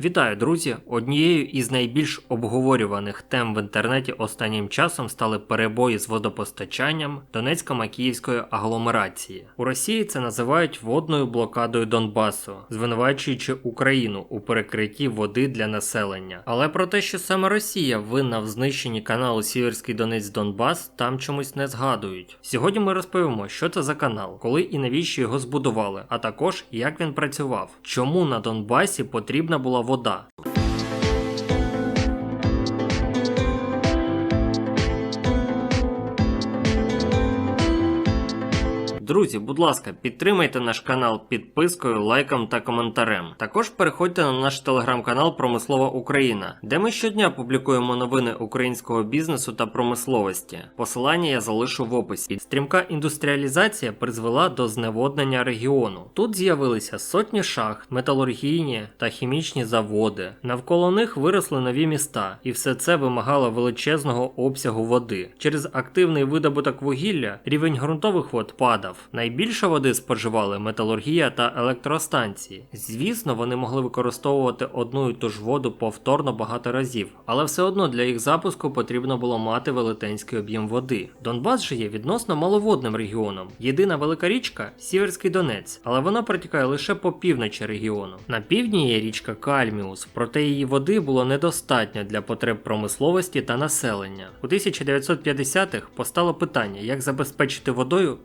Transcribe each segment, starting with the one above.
Вітаю, друзі! Однією із найбільш обговорюваних тем в інтернеті останнім часом стали перебої з водопостачанням Донецько-Макіївської агломерації. У Росії це називають водною блокадою Донбасу, звинувачуючи Україну у перекритті води для населення. Але про те, що саме Росія винна в знищенні каналу Сіверський Донець Донбас, там чомусь не згадують. Сьогодні ми розповімо, що це за канал, коли і навіщо його збудували, а також як він працював, чому на Донбасі потрібна була вода. Друзі, будь ласка, підтримайте наш канал підпискою, лайком та коментарем. Також переходьте на наш телеграм-канал Промислова Україна, де ми щодня публікуємо новини українського бізнесу та промисловості. Посилання я залишу в описі. Стрімка індустріалізація призвела до зневоднення регіону. Тут з'явилися сотні шахт, металургійні та хімічні заводи. Навколо них виросли нові міста, і все це вимагало величезного обсягу води. Через активний видобуток вугілля рівень ґрунтових вод падав. Найбільше води споживали металургія та електростанції. Звісно, вони могли використовувати одну і ту ж воду повторно багато разів, але все одно для їх запуску потрібно було мати велетенський об'єм води. Донбас же є відносно маловодним регіоном. Єдина велика річка Сіверський Донець, але вона протікає лише по півночі регіону. На півдні є річка Кальміус, проте її води було недостатньо для потреб промисловості та населення. У 1950-х постало питання, як забезпечити водою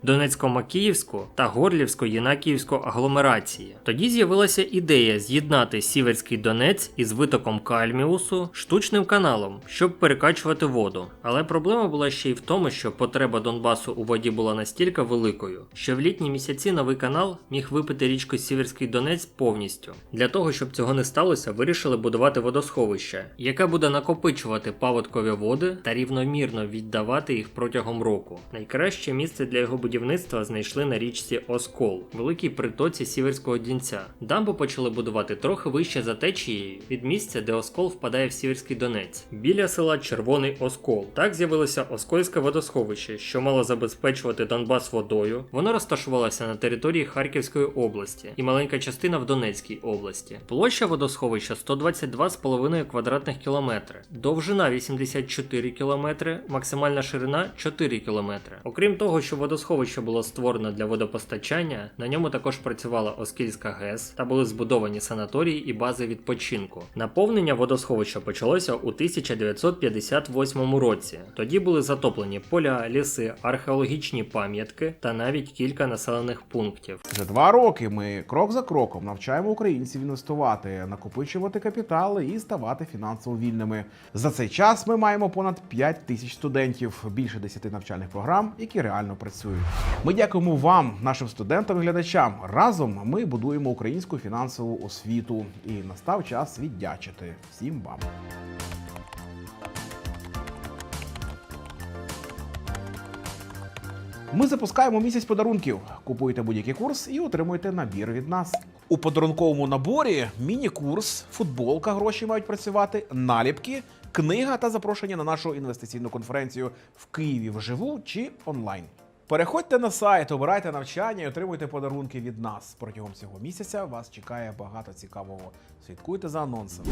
Донецько-Макіївську та Горлівсько-Єнакіївську агломерації. Тоді з'явилася ідея з'єднати Сіверський Донець із витоком Кальміусу штучним каналом, щоб перекачувати воду. Але проблема була ще й в тому, що потреба Донбасу у воді була настільки великою, що в літні місяці новий канал міг випити річку Сіверський Донець повністю. Для того, щоб цього не сталося, вирішили будувати водосховище, яке буде накопичувати паводкові води та рівномірно віддавати їх протягом року. Найкраще місце для його будівництва знайшли на річці Оскол, великій притоці Сіверського Дінця. Дамбу почали будувати трохи вище за течією від місця, де Оскол впадає в Сіверський Донець, біля села Червоний Оскол. Так з'явилося Оскольське водосховище, що мало забезпечувати Донбас водою. Воно розташувалося на території Харківської області і маленька частина в Донецькій області. Площа водосховища 122,5 квадратних кілометри, довжина 84 кілометри, максимальна ширина 4 кілометри. Окрім того, що водосховище було створено для водопостачання, на ньому також працювала Оскільська ГЕС та були збудовані санаторії і бази відпочинку. Наповнення водосховища почалося у 1958 році. Тоді були затоплені поля, ліси, археологічні пам'ятки та навіть кілька населених пунктів. Вже два роки ми крок за кроком навчаємо українців інвестувати, накопичувати капітали і ставати фінансово вільними. За цей час ми маємо понад 5 тисяч студентів, більше 10 навчальних програм, які реально працюють. Ми дякуємо вам, нашим студентам і глядачам. Разом ми будуємо українську фінансову освіту, і настав час віддячити всім вам. Ми запускаємо місяць подарунків. Купуйте будь-який курс і отримуйте набір від нас. У подарунковому наборі міні-курс, футболка, гроші мають працювати, наліпки, книга та запрошення на нашу інвестиційну конференцію в Києві вживу чи онлайн. Переходьте на сайт, обирайте навчання і отримуйте подарунки від нас. Протягом цього місяця вас чекає багато цікавого. Слідкуйте за анонсами.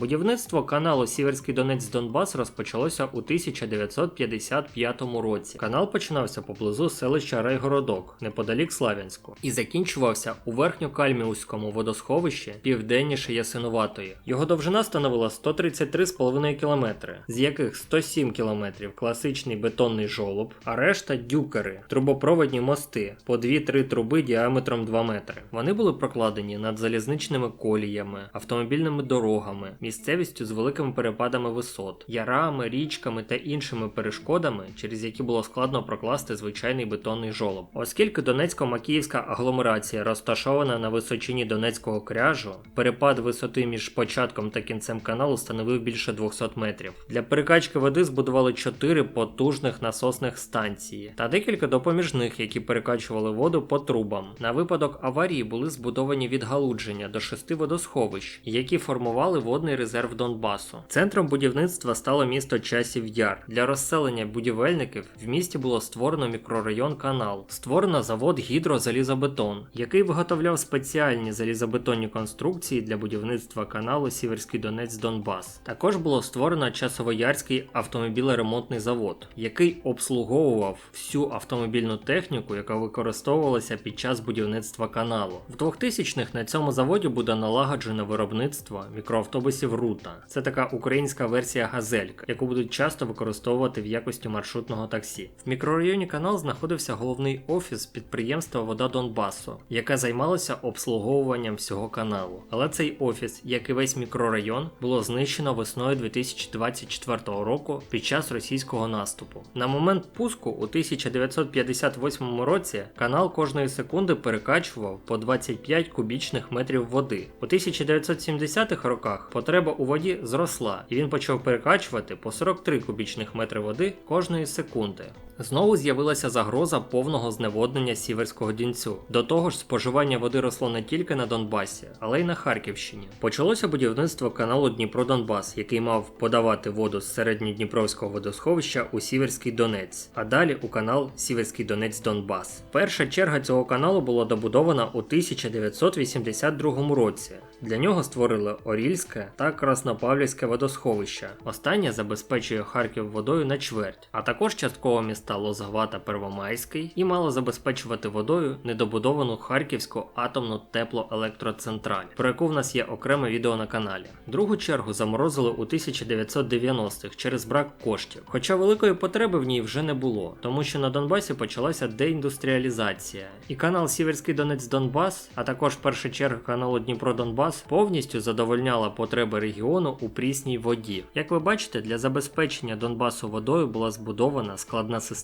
Будівництво каналу Сіверський Донець Донбас розпочалося у 1955 році. Канал починався поблизу селища Райгородок, неподалік Славянську, і закінчувався у верхньокальміуському водосховищі південніше Ясинуватої. Його довжина становила 133,5 км, з яких 107 км класичний бетонний жолоб, а решта дюкери, трубопроводні мости по 2-3 труби діаметром 2 метри. Вони були прокладені над залізничними коліями, автомобільними дорогами, місцевістю з великими перепадами висот, ярами, річками та іншими перешкодами, через які було складно прокласти звичайний бетонний жолоб. Оскільки Донецько-Макіївська агломерація розташована на височині Донецького кряжу, перепад висоти між початком та кінцем каналу становив більше 200 метрів. Для перекачки води збудували 4 потужних насосних станції та декілька допоміжних, які перекачували воду по трубам. На випадок аварії були збудовані відгалудження до шести водосховищ, які формували водний резерв Донбасу. Центром будівництва стало місто Часів Яр. Для розселення будівельників в місті було створено мікрорайон Канал. Створено завод Гідрозалізобетон, який виготовляв спеціальні залізобетонні конструкції для будівництва каналу Сіверський Донець Донбас. Також було створено Часовоярський автомобілеремонтний завод, який обслуговував всю автомобільну техніку, яка використовувалася під час будівництва каналу. В 2000-х на цьому заводі буде налагоджено виробництво мікроавтобусів Рута. Це така українська версія Газелька, яку будуть часто використовувати в якості маршрутного таксі. В мікрорайоні канал знаходився головний офіс підприємства Вода Донбасу, яке займалося обслуговуванням всього каналу. Але цей офіс, як і весь мікрорайон, було знищено весною 2024 року під час російського наступу. На момент пуску у 1958 році канал кожної секунди перекачував по 25 кубічних метрів води. У 1970-х роках потреба у воді зросла, і він почав перекачувати по 43 кубічних метри води кожної секунди. Знову з'явилася загроза повного зневоднення Сіверського Дінцю. До того ж, споживання води росло не тільки на Донбасі, але й на Харківщині. Почалося будівництво каналу Дніпро-Донбас, який мав подавати воду з середньодніпровського водосховища у Сіверський Донець, а далі у канал Сіверський Донець-Донбас. Перша черга цього каналу була добудована у 1982 році. Для нього створили Орільське та Краснопавлівське водосховища. Останнє забезпечує Харків водою на чверть, а також частково міста Та Первомайський і мало забезпечувати водою недобудовану Харківську атомну теплоелектроцентраль, про яку в нас є окреме відео на каналі. Другу чергу заморозили у 1990-х через брак коштів, хоча великої потреби в ній вже не було, тому що на Донбасі почалася деіндустріалізація, і канал Сіверський Донець Донбас, а також перша черга каналу Дніпро Донбас повністю задовольняла потреби регіону у прісній воді. Як ви бачите, для забезпечення Донбасу водою була збудована складна система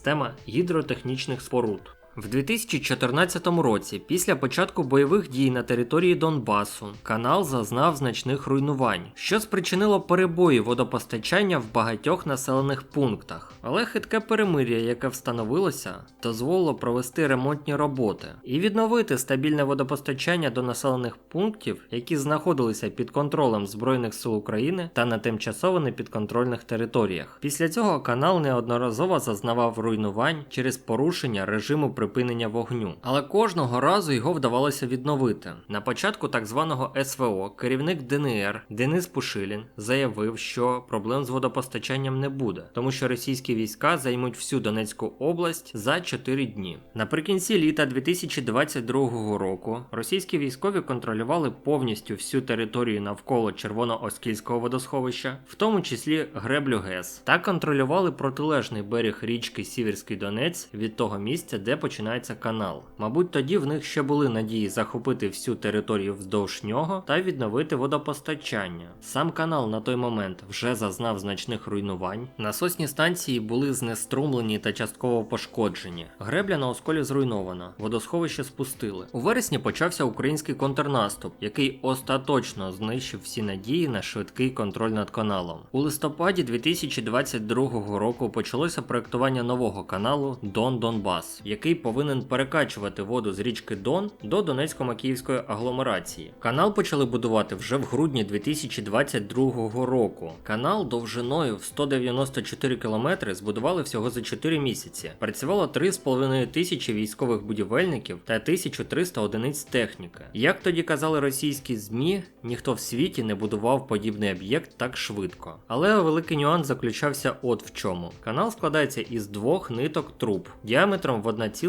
гідротехнічних споруд. В 2014 році, після початку бойових дій на території Донбасу, канал зазнав значних руйнувань, що спричинило перебої водопостачання в багатьох населених пунктах. Але хитке перемир'я, яке встановилося, дозволило провести ремонтні роботи і відновити стабільне водопостачання до населених пунктів, які знаходилися під контролем Збройних сил України та на тимчасово непідконтрольних територіях. Після цього канал неодноразово зазнавав руйнувань через порушення режиму припинення вогню, але кожного разу його вдавалося відновити. На початку так званого СВО керівник ДНР Денис Пушилін заявив, що проблем з водопостачанням не буде, тому що російські війська займуть всю Донецьку область за 4 дні. Наприкінці літа 2022 року російські військові контролювали повністю всю територію навколо Червоно-Оскільського водосховища, в тому числі греблю ГЕС, та контролювали протилежний берег річки Сіверський Донець від того місця, де починається канал. Мабуть, тоді в них ще були надії захопити всю територію вздовж нього та відновити водопостачання. Сам канал на той момент вже зазнав значних руйнувань. Насосні станції були знеструмлені та частково пошкоджені. Гребля на осколі зруйнована, водосховище спустили. У вересні почався український контрнаступ, який остаточно знищив всі надії на швидкий контроль над каналом. У листопаді 2022 року почалося проектування нового каналу Дон Донбас, який повинен перекачувати воду з річки Дон до Донецько-Макіївської агломерації. Канал почали будувати вже в грудні 2022 року. Канал довжиною в 194 км збудували всього за 4 місяці. Працювало 3,5 тисячі військових будівельників та 1300 одиниць техніки. Як тоді казали російські ЗМІ, ніхто в світі не будував подібний об'єкт так швидко. Але великий нюанс заключався от в чому. Канал складається із двох ниток труб діаметром в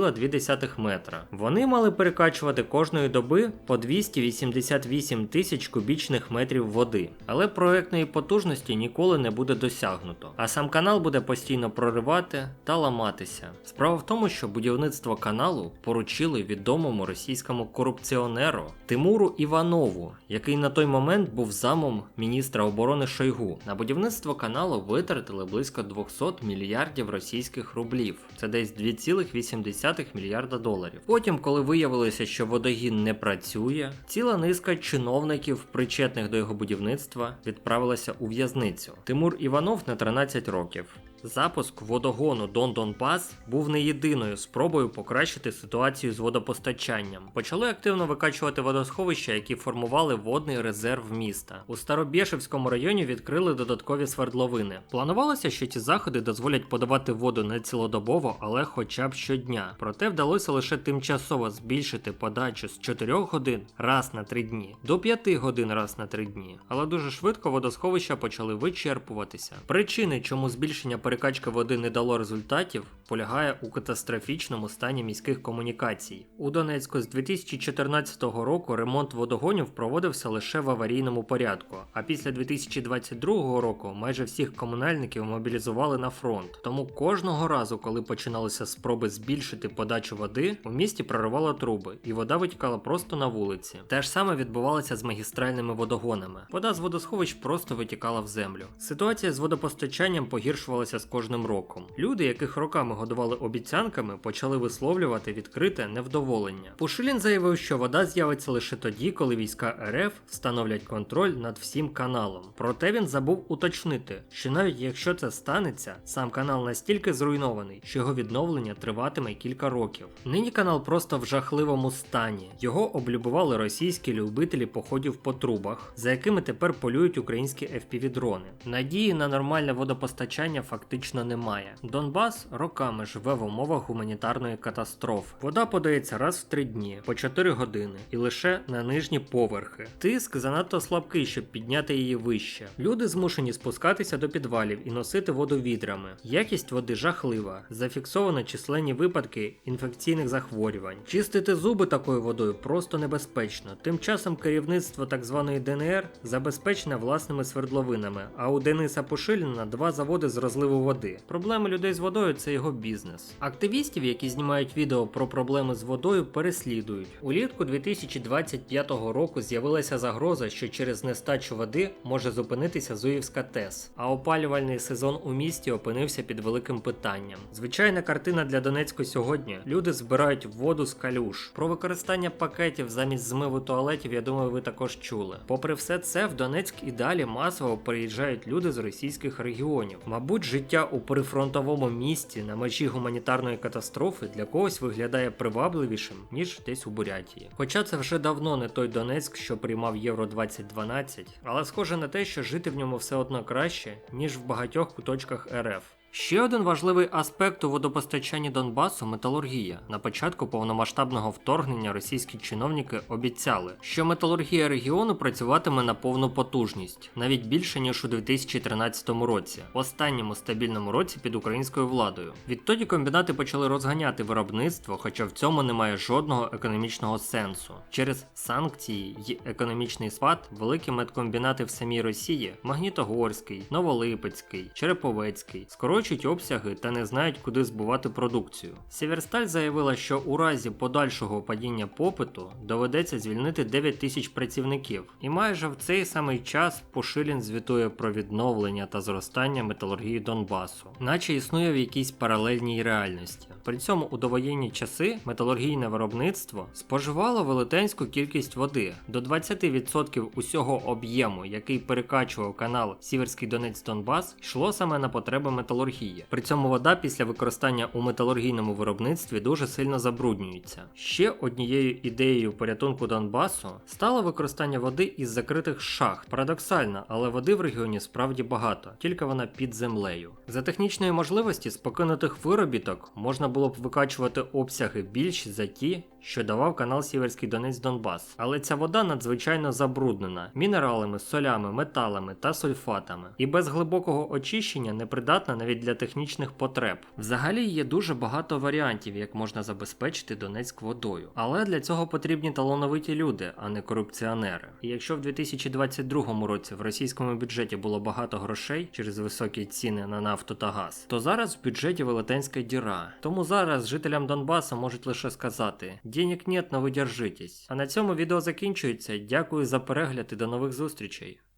1,2 метра. Вони мали перекачувати кожної доби по 288 тисяч кубічних метрів води, але проектної потужності ніколи не буде досягнуто. А сам канал буде постійно проривати та ламатися. Справа в тому, що будівництво каналу поручили відомому російському корупціонеру Тимуру Іванову, який на той момент був замом міністра оборони Шойгу. На будівництво каналу витратили близько 200 мільярдів російських рублів. Це десь 2,8 мільярда доларів. Потім, коли виявилося, що водогін не працює, ціла низка чиновників, причетних до його будівництва, відправилася у в'язницю. Тимур Іванов на 13 років. Запуск водогону Дон Донбас був не єдиною спробою покращити ситуацію з водопостачанням. Почали активно викачувати водосховища, які формували водний резерв міста. У Старобєшевському районі відкрили додаткові свердловини. Планувалося, що ці заходи дозволять подавати воду не цілодобово, але хоча б щодня. Проте вдалося лише тимчасово збільшити подачу з 4 годин раз на 3 дні до 5 годин раз на 3 дні. Але дуже швидко водосховища почали вичерпуватися. Причини, чому збільшення перекачки води не дало результатів, полягає у катастрофічному стані міських комунікацій. У Донецьку з 2014 року ремонт водогонів проводився лише в аварійному порядку. А після 2022 року майже всіх комунальників мобілізували на фронт. Тому кожного разу, коли починалися спроби збільшити подачу води, у місті проривало труби, і вода витікала просто на вулиці. Те ж саме відбувалося з магістральними водогонами. Вода з водосховищ просто витікала в землю. Ситуація з водопостачанням погіршувалася з кожним роком. Люди, яких роками годували обіцянками, почали висловлювати відкрите невдоволення. Пушилін заявив, що вода з'явиться лише тоді, коли війська РФ встановлять контроль над всім каналом. Проте він забув уточнити, що навіть якщо це станеться, сам канал настільки зруйнований, що його відновлення триватиме кілька років. Нині канал просто в жахливому стані. Його облюбували російські любителі походів по трубах, за якими тепер полюють українські FPV-дрони. Надії на нормальне водопостачання фактично немає. Донбас роками живе в умовах гуманітарної катастрофи. Вода подається раз в три дні по 4 години і лише на нижні поверхи. Тиск занадто слабкий, щоб підняти її вище. Люди змушені спускатися до підвалів і носити воду відрами. Якість води жахлива. Зафіксовано численні випадки інфекційних захворювань. Чистити зуби такою водою просто небезпечно. Тим часом керівництво так званої ДНР забезпечене власними свердловинами, а у Дениса Пушиліна два заводи з розливу води. Проблеми людей з водою це його бізнес. Активістів, які знімають відео про проблеми з водою, переслідують. Улітку 2025 року з'явилася загроза, що через нестачу води може зупинитися Зуївська ТЕС, а опалювальний сезон у місті опинився під великим питанням. Звичайна картина для Донецьку сьогодні: люди збирають воду з калюш. Про використання пакетів замість змиву туалетів, я думаю, ви також чули. Попри все це, в Донецьк і далі масово приїжджають люди з російських регіонів. Мабуть, життя у прифронтовому місті на межі гуманітарної катастрофи для когось виглядає привабливішим, ніж десь у Бурятії. Хоча це вже давно не той Донецьк, що приймав Євро 2012, але схоже на те, що жити в ньому все одно краще, ніж в багатьох куточках РФ. Ще один важливий аспект у водопостачанні Донбасу металургія. На початку повномасштабного вторгнення російські чиновники обіцяли, що металургія регіону працюватиме на повну потужність, навіть більше ніж у 2013 році, останньому стабільному році під українською владою. Відтоді комбінати почали розганяти виробництво, хоча в цьому немає жодного економічного сенсу. Через санкції й економічний спад великі медкомбінати в самій Росії Магнітогорський, Новолипецький, Череповецький скорочують обсяги та не знають, куди збувати продукцію. Сєверсталь заявила, що у разі подальшого падіння попиту доведеться звільнити 9 тисяч працівників, і майже в цей самий час Пушилін звітує про відновлення та зростання металургії Донбасу, наче існує в якійсь паралельній реальності. При цьому у довоєнні часи металургійне виробництво споживало велетенську кількість води до 20% усього об'єму, який перекачував канал Сіверський Донець Донбас, йшло саме на потреби металургії. При цьому вода після використання у металургійному виробництві дуже сильно забруднюється. Ще однією ідеєю порятунку Донбасу стало використання води із закритих шахт. Парадоксально, але води в регіоні справді багато, тільки вона під землею. За технічної можливості з покинутих виробіток можна було б викачувати обсяги більші за ті, що давав канал Сіверський Донець Донбас. Але ця вода надзвичайно забруднена мінералами, солями, металами та сульфатами, і без глибокого очищення непридатна навіть для технічних потреб. Взагалі є дуже багато варіантів, як можна забезпечити Донецьк водою. Але для цього потрібні талановиті люди, а не корупціонери. І якщо в 2022 році в російському бюджеті було багато грошей через високі ціни на нафту та газ, то зараз в бюджеті велетенська діра. Тому зараз жителям Донбасу можуть лише сказати: денег нет, но ви держитесь. А на цьому відео закінчується. Дякую за перегляд і до нових зустрічей.